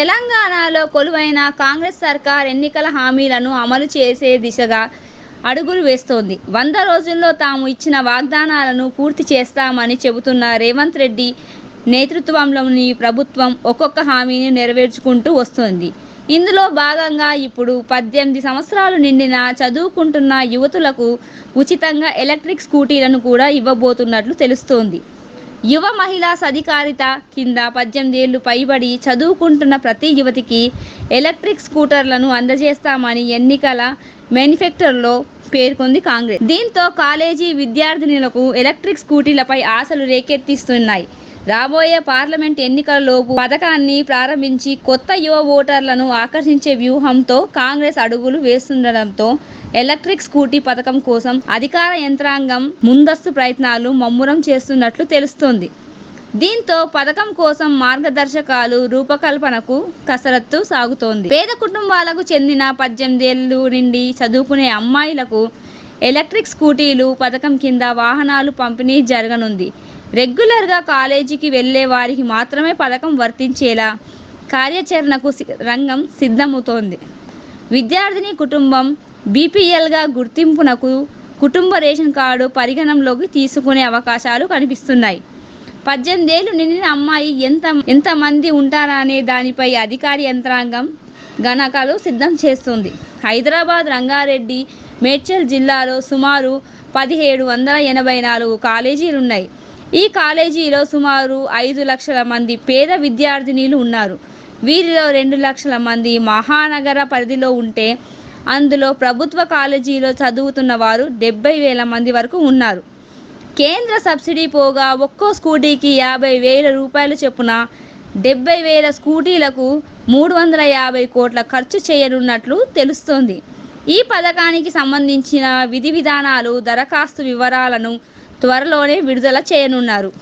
తెలంగాణలో కొలువైన కాంగ్రెస్ సర్కార్ ఎన్నికల హామీలను అమలు చేసే దిశగా అడుగులు వేస్తోంది. వంద రోజుల్లో తాము ఇచ్చిన వాగ్దానాలను పూర్తి చేస్తామని చెబుతున్న రేవంత్ రెడ్డి నేతృత్వంలోని ప్రభుత్వం ఒక్కొక్క హామీని నెరవేర్చుకుంటూ వస్తోంది. ఇందులో భాగంగా ఇప్పుడు పద్దెనిమిది సంవత్సరాలు నిండిన చదువుకుంటున్న యువతులకు ఉచితంగా ఎలక్ట్రిక్ స్కూటీలను కూడా ఇవ్వబోతున్నట్లు తెలుస్తోంది. యువ మహిళా సధికారిత కింద పద్దెనిమిది ఏళ్ళు పైబడి చదువుకుంటున్న ప్రతి యువతికి ఎలక్ట్రిక్ స్కూటర్లను అందజేస్తామని ఎన్నికల మేనిఫెక్టర్లో పేర్కొంది కాంగ్రెస్. దీంతో కాలేజీ విద్యార్థినులకు ఎలక్ట్రిక్ స్కూటీలపై ఆశలు రేకెత్తిస్తున్నాయి. రాబోయే పార్లమెంట్ ఎన్నికలలోపు పథకాన్ని ప్రారంభించి కొత్త యువ ఓటర్లను ఆకర్షించే వ్యూహంతో కాంగ్రెస్ అడుగులు వేస్తుండటంతో ఎలక్ట్రిక్ స్కూటీ పథకం కోసం అధికార యంత్రాంగం ముందస్తు ప్రయత్నాలు మమ్మురం చేస్తున్నట్లు తెలుస్తోంది. దీంతో పథకం కోసం మార్గదర్శకాలు రూపకల్పనకు కసరత్తు సాగుతోంది. పేద కుటుంబాలకు చెందిన పద్దెనిమిది ఏళ్ళు నుండి చదువుకునే అమ్మాయిలకు ఎలక్ట్రిక్ స్కూటీలు పథకం కింద వాహనాలు పంపిణీ జరగనుంది. రెగ్యులర్గా కాలేజీకి వెళ్ళే వారికి మాత్రమే పథకం వర్తించేలా కార్యాచరణకు సి- రంగం సిద్ధమవుతోంది. విద్యార్థిని కుటుంబం బీపీఎల్గా గుర్తింపునకు కుటుంబ రేషన్ కార్డు పరిగణనలోకి తీసుకునే అవకాశాలు కనిపిస్తున్నాయి. పద్దెనిమిదేళ్ళు నిండిన అమ్మాయి ఎంత ఎంతమంది ఉంటారనే దానిపై అధికారి యంత్రాంగం గణాంకాలు సిద్ధం చేస్తుంది. హైదరాబాద్ రంగారెడ్డి మేడ్చల్ జిల్లాలో సుమారు పదిహేడు వందల ఎనభై నాలుగు కాలేజీలున్నాయి. ఈ కాలేజీలో సుమారు ఐదు లక్షల మంది పేద విద్యార్థినీలు ఉన్నారు. వీరిలో రెండు లక్షల మంది మహానగర పరిధిలో ఉంటే అందులో ప్రభుత్వ కాలేజీలో చదువుతున్న వారు డెబ్బై వేల మంది వరకు ఉన్నారు. కేంద్ర సబ్సిడీ పోగా ఒక్కో స్కూటీకి యాభై వేల రూపాయలు చొప్పున డెబ్బై వేల స్కూటీలకు మూడు వందల యాభై కోట్ల ఖర్చు చేయనున్నట్లు తెలుస్తోంది. ఈ పథకానికి సంబంధించిన విధి విధానాలు దరఖాస్తు వివరాలను త్వరలోనే విడుదల చేయనున్నారు.